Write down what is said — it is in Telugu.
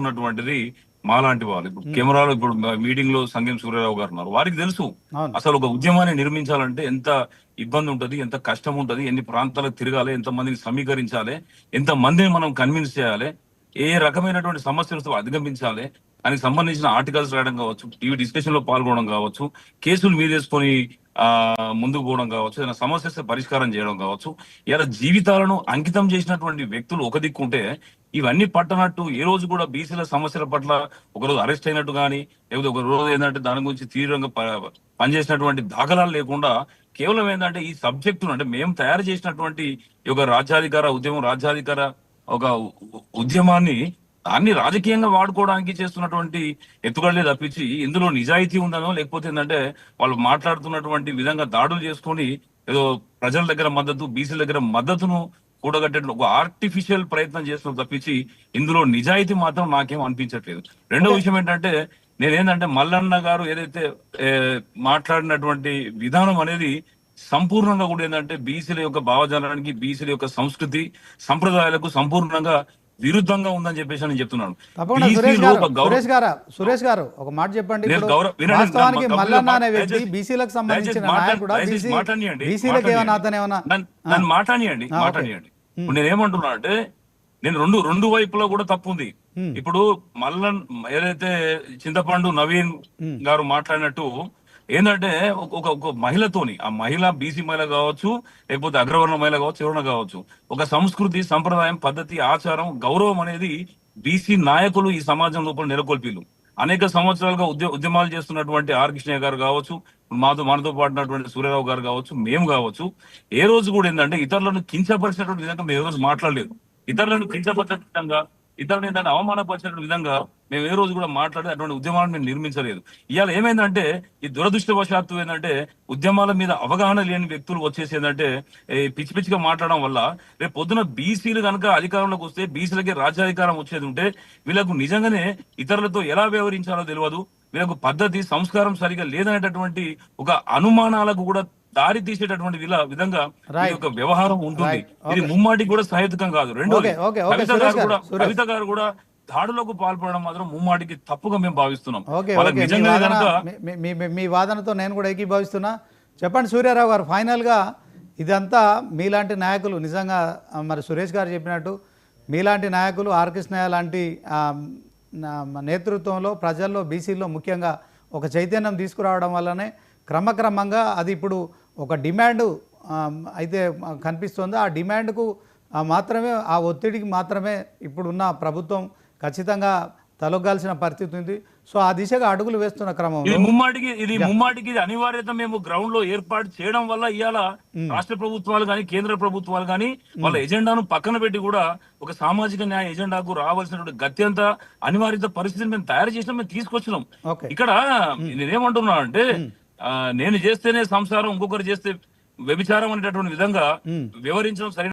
ఉన్నటువంటిది మాలాంటి వాళ్ళు. ఇప్పుడు కెమెరాలో ఇప్పుడు మీటింగ్లో సంగం సూర్యరావు గారు ఉన్నారు. వారికి తెలుసు. అసలు ఒక ఉద్యమాన్ని నిర్మించాలంటే ఎంత ఇబ్బంది ఉంటది ఎంత కష్టం ఉంటది ఎన్ని ప్రాంతాలకు తిరగాలి ఎంత మందిని సమీకరించాలి ఎంత మందిని మనం కన్విన్స్ చేయాలి ఏ రకమైనటువంటి సమస్యలతో అధిగమించాలి దానికి సంబంధించిన ఆర్టికల్స్ రాయడం కావచ్చు టీవీ డిస్కషన్లో పాల్గొనడం కావచ్చు కేసులు మీదేసుకొని ముందుకు పోవడం కావచ్చు ఏదైనా సమస్య పరిష్కారం చేయడం కావచ్చు ఇలా జీవితాలను అంకితం చేసినటువంటి వ్యక్తులు ఒక దిక్కుంటే ఇవన్నీ పట్టనట్టు ఏ రోజు కూడా బీసీల సమస్యల పట్ల ఒకరోజు అరెస్ట్ అయినట్టు కానీ లేకపోతే ఒక రోజు ఏంటంటే దాని గురించి తీవ్రంగా ప- పనిచేసినటువంటి దాఖలాలు లేకుండా కేవలం ఏంటంటే ఈ సబ్జెక్టును అంటే మేము తయారు చేసినటువంటి ఈ యొక్క రాజ్యాధికార ఉద్యమం రాజ్యాధికార ఒక ఉద్యమాన్ని దాన్ని రాజకీయంగా వాడుకోవడానికి చేస్తున్నటువంటి ఎత్తుగడలే తప్పించి ఇందులో నిజాయితీ ఉందనో లేకపోతే ఏంటంటే వాళ్ళు మాట్లాడుతున్నటువంటి విధంగా దాడులు చేసుకొని ఏదో ప్రజల దగ్గర మద్దతు బీసీల దగ్గర మద్దతును కూడగట్టే ఒక ఆర్టిఫిషియల్ ప్రయత్నం చేస్తున్న తప్పించి ఇందులో నిజాయితీ మాత్రం నాకేం అనిపించట్లేదు. రెండో విషయం ఏంటంటే నేనేంటంటే మల్లన్న గారు ఏదైతే మాట్లాడినటువంటి విధానం అనేది సంపూర్ణంగా కూడా ఏంటంటే బీసీల యొక్క భావజాలానికి బీసీల యొక్క సంస్కృతి సంప్రదాయాలకు సంపూర్ణంగా విరుద్ధంగా ఉందని చెప్పేసి నేను చెప్తున్నాను. సురేష్ గారు సురేష్ గారు ఒక మాట చెప్పండి వాస్తవానికి మల్లన్న అనే వ్యక్తి బీసీలకు సంబంధించిన నాయకుడా? బీసీలకు. అతను ఏమైనా నన్ను మాట్లాడియండి. మాట్లాడియండి. ఇప్పుడు నేను ఏమంటున్నా అంటే నేను రెండు రెండు వైపులో కూడా తప్పు ఉంది. ఇప్పుడు మల్లన్ ఏదైతే చింతపండు నవీన్ గారు మాట్లాడినట్టు ఏంటంటే ఒక- ఒక మహిళతోని ఆ మహిళ బీసీ మహిళ కావచ్చు లేకపోతే అగ్రవర్ణ మహిళ కావచ్చు ఎవరైనా కావచ్చు ఒక సంస్కృతి సంప్రదాయం పద్ధతి ఆచారం గౌరవం అనేది బీసీ నాయకులు ఈ సమాజం లోపల నెలకొల్పిలు అనేక సంవత్సరాలుగా ఉద్య ఉద్యమాలు చేస్తున్నటువంటి ఆర్ కృష్ణయ్య గారు కావచ్చు మాతో మనతో పాటున్నటువంటి సూర్యరావు గారు కావచ్చు మేము కావచ్చు ఏ రోజు కూడా ఏంటంటే ఇతరులను కించపరిచినటువంటి విధంగా మేము ఏ రోజు మాట్లాడలేదు. ఇతరులను కించపరిచిన విధంగా ఇతరుని దాన్ని అవమానపరిచిన విధంగా మేము ఏ రోజు కూడా మాట్లాడి అటువంటి ఉద్యమాలను మేము నిర్మించలేదు. ఇవాళ ఏమైందంటే ఈ దురదృష్టవశాత్తు ఏంటంటే ఉద్యమాల మీద అవగాహన లేని వ్యక్తులు వచ్చేసి ఏంటంటే పిచ్చి పిచ్చిగా మాట్లాడడం వల్ల రేపు పొద్దున బీసీలు కనుక అధికారంలోకి వస్తే బీసీలకి రాజ్యాధికారం వచ్చేది ఉంటే వీళ్ళకు నిజంగానే ఇతరులతో ఎలా వ్యవహరించాలో తెలియదు వీళ్ళకు పద్ధతి సంస్కారం సరిగా లేదనేటటువంటి ఒక అనుమానాలకు కూడా దారి తీసేటటువంటి విధంగా. యొక్క వ్యవహారం ఉంటుంది. ఇది. ముమ్మాటికి కూడా సహేతుకం కాదు okay, కవిత గారు కూడా. కవిత గారు కూడా దాడులకు పాల్పడడం మాత్రం ముమ్మాటికి తప్పుగా మేము భావిస్తున్నాం వాళ్ళకి మీ నిజంగా కనుక వాదనతో నేను కూడా ఏకీభవిస్తున్నా చెప్పండి సూర్యారావు గారు ఫైనల్గా ఇదంతా మీలాంటి నాయకులు నిజంగా మరి సురేష్ గారు చెప్పినట్టు మీలాంటి నాయకులు ఆర్ కృష్ణయ్య లాంటి నేతృత్వంలో ప్రజల్లో బీసీలో ముఖ్యంగా ఒక చైతన్యం తీసుకురావడం వల్లనే క్రమక్రమంగా అది ఇప్పుడు ఒక డిమాండ్ అయితే కనిపిస్తుంది. ఆ డిమాండ్కు మాత్రమే ఆ ఒత్తిడికి మాత్రమే ఇప్పుడున్న ప్రభుత్వం ఖచ్చితంగా తలొగ్గాల్సిన పరిస్థితి ఉంది. సో ఆ దిశగా అడుగులు వేస్తున్న ఇది క్రమంలో ముమ్మాటికి ఇది ముమ్మాటికి ఇది అనివార్యత మేము గ్రౌండ్లో ఏర్పాటు చేయడం వల్ల ఇవాళ రాష్ట్ర ప్రభుత్వాలు కానీ కేంద్ర ప్రభుత్వాలు కానీ వాళ్ళ ఎజెండాను పక్కన పెట్టి కూడా ఒక సామాజిక న్యాయ ఎజెండాకు రావాల్సినటువంటి గత్యంత అనివార్యత పరిస్థితిని మేము తయారు చేసినాం మేము తీసుకొచ్చినాం. ఓకే. ఇక్కడ నేనేమంటున్నా అంటే నేను చేస్తేనే సంసారం ఇంకొకరు చేస్తే వ్యభిచారం అనేటటువంటి విధంగా వివరించడం సరైన